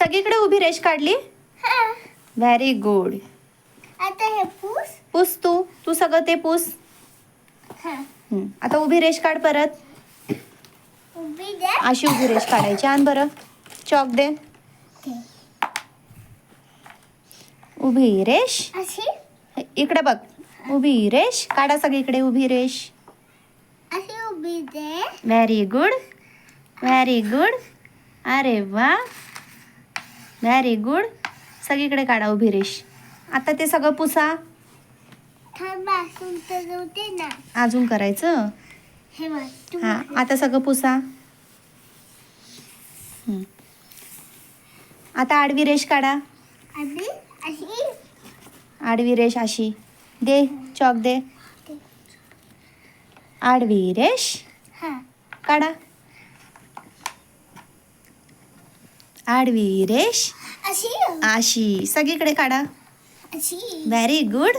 सगळीकडे उभी रेष काढली? व्हेरी गुड आता हे पूस. पुस तू. तू सगळं ते पुस. हा. आता उभी रेष काढ परत. उभी दे. अशी उभी रेष काढायची. आण बरं. चॉक दे. उभी रेष. अशी. इकडे बघ. उभी रेष. काढा सगळीकडे उभी रेष. अशी उभी दे. व्हेरी गुड व्हेरी गुड अरे वा. व्हेरी गुड सगळीकडे काढा उभी रेष. आता ते सगळं पुसा. अजून करायचं? हे आता सगळं पुसा. आता आडवी रेष काढा. आडवी? रेष अशी. दे चॉक दे. आडवी हा. काढा. आडवी रेष अशी? अशी. सगळीकडे काढा. व्हेरी गुड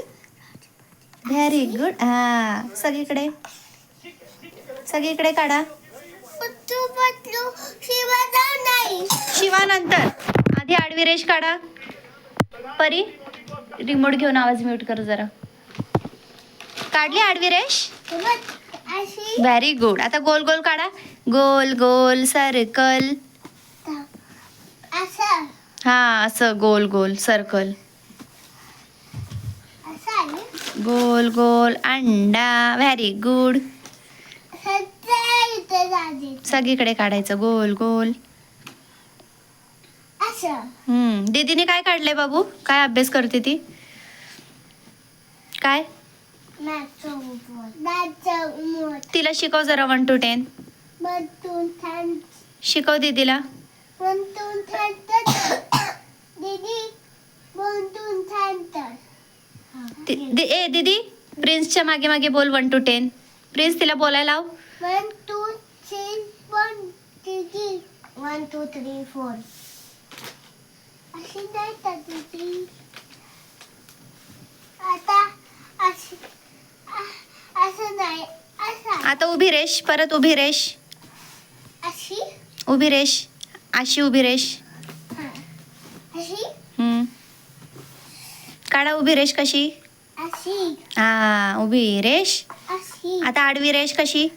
व्हेरी गुड हा. सगळीकडे. सगळीकडे काढा. शिवा शिवानंतर आधी आडवी रेष काढा. परी रिमोट घेऊन आवाज म्यूट कर जरा. काढली आडवी अशी. व्हेरी गुड आता गोल गोल काढा. गोल गोल सर्कल हा असं गोल गोल सर्कल गोल गोल अंडा. व्हेरी गुड सगळीकडे काढायचं. गोल गोल. हम्म. दीदीने काय काढलंय बाबू? काय अभ्यास करते ती? काय? तिला शिकव जरा वन टू टेन शिकव दीदीला. दी- दी- ए दीदी प्रिन्सच्या मागे मागे बोल वन टू टेन प्रिन्स तिला बोलायला लाव. वन टू थ्री वन दीदी. वन टू थ्री फोर अशी नाही तर दीदी? आता अशी असं नाही असं आता उभी रेष परत उभी रेष. अशी? उभी रेष अशी उभी रेष हा अशी हम्म. काढा उभी रेष कशी अशी हा उभी रेष अशी आता आडवी रेष कशी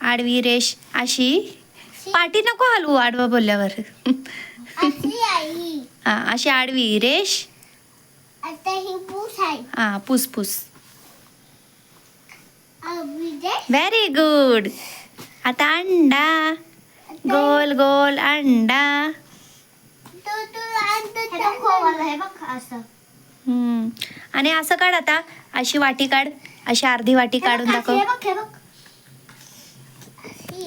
आडवी रेष अशी पाठी नको हलवू आडवा बोलल्यावर अशी आई हा अशी आडवी रेष ही पूस हा पुस व्हेरी गुड आता अंडा गोल गोल अंडा आणि असं काढ आता. अशी वाटी काढ. अशी अर्धी वाटी काढून दाखव.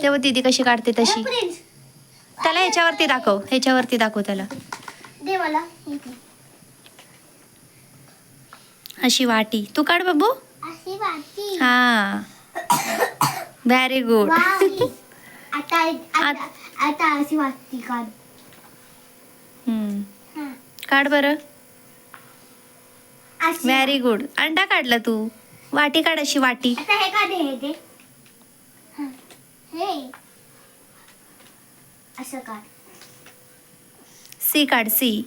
तेव्हा दीदी कशी काढते तशी. त्याला ह्याच्यावरती दाखव. ह्याच्यावरती दाखव त्याला. अशी वाटी. तू काढ बाबू. हा. व्हेरी गुड काढ. काढ बरं. व्हेरी गुड अंडा काढला तू? वाटी काढ अशी वाटी. आता हे काढ हे दे. हा. हे. असं काढ. सी काढ सी.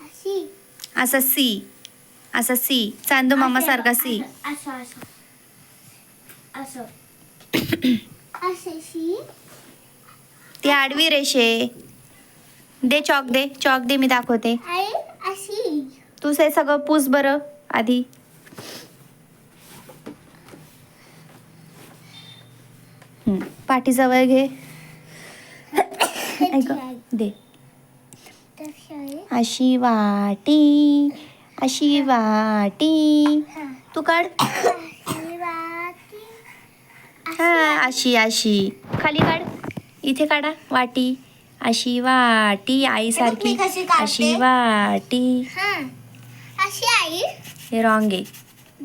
अशी असा सी. असा सी. चांदू मामा सारखा सी. असं असं. असं. असं शी ती आडवी रेषे. दे चॉक दे. चॉक दे मी दाखवते. आई. अशी तू हे सगळं पूस बरं आधी. पाठीजवळ घे. ऐक दे. अशी वाटी अशी वाटी. तू काढ. हा अशी अशी खाली काढ. इथे काढा वाटी. अशी वाटी आईसारखी? अशी वाटी हा. अशी आई? हे रॉंग आहे.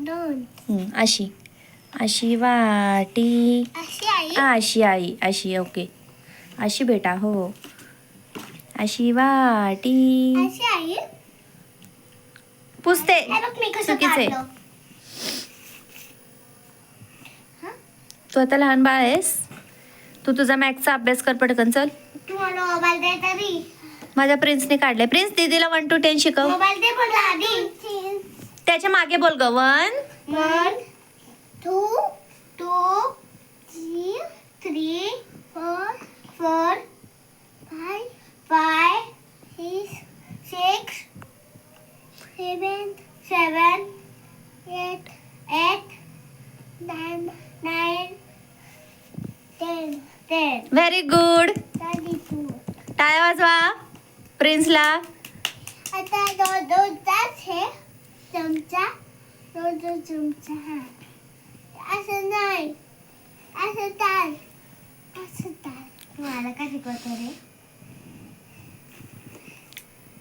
दोन. हम्म, अशी. अशी वाटी. अशी आई? हा अशी आई. अशी ओके अशी बेटा हो अशी वाटी. अशी आई? पुसते. हे बघ मी कसं चुकीचं. काढलं. तू आता लहान बाळ आहेस? तू तुझा मॅथचा अभ्यास कर पटकन चल. तू मला मोबाईल दे तरी माझ्या प्रिन्सने काढले प्रिन्स दीदीला वन टू टेन शिकव. मोबाईल दे पण आधी. त्याच्यामागे बोल ग one one two two three three four four five five six six seven seven eight eight nine nine ten ten very good टाळ्या वाजवा प्रिन्सला? आता हे चमचा दोन दोन चमचा हा. असं नाही. असं ताल. असं ताल. मला का शिकवतो रे?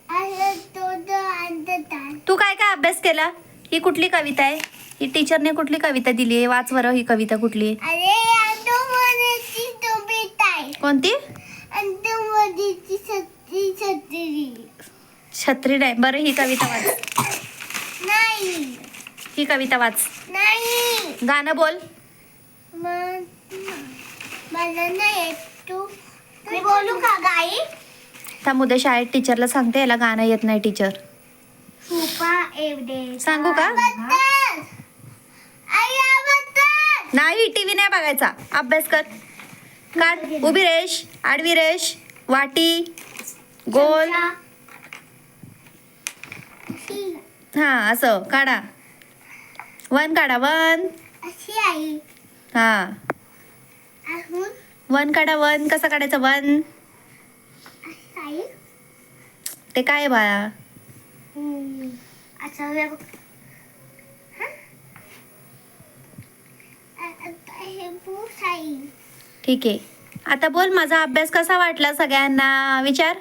असं दोन दोन अंत ताल. तू काय काय अभ्यास केला? ही कुठली कविता आहे? ही टीचरने कुठली कविता दिली आहे? वाच बरं ही कविता कुठली आहे? अरे कोणती? छत्री नाही. बरं ही कविता वाच. नाही. ही कविता वाच. नाही. गाणं बोल. मग मला नाही येत तू. मी बोलू का गाई? त्या उद्या शाळेत टीचरला सांगते याला गाणं येत नाही टीचर. सुपा एवढे सांगू का? बद्दल नाही टीव्ही नाही बघायचा. अभ्यास कर. काढ. उभी रेश आडवी रेश वाटी. गोल. हा असं. काढा. वन काढा वन. हा. वन काढा वन. कसं काढायचं वन? ते काय बाळा? ठीक आहे. आता बोल माझा अभ्यास कसा वाटला सगळ्यांना? विचार.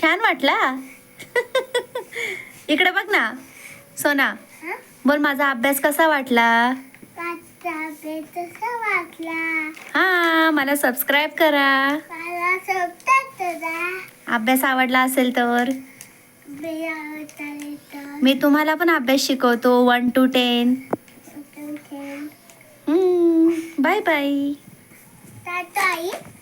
छान वाटला. इकडे बघ ना सोना? बोल माझा अभ्यास कसा वाटला? हा मला सबस्क्राईब करा. अभ्यास आवडला असेल तर? मी तुम्हाला पण अभ्यास शिकवतो. One two ten. Bye bye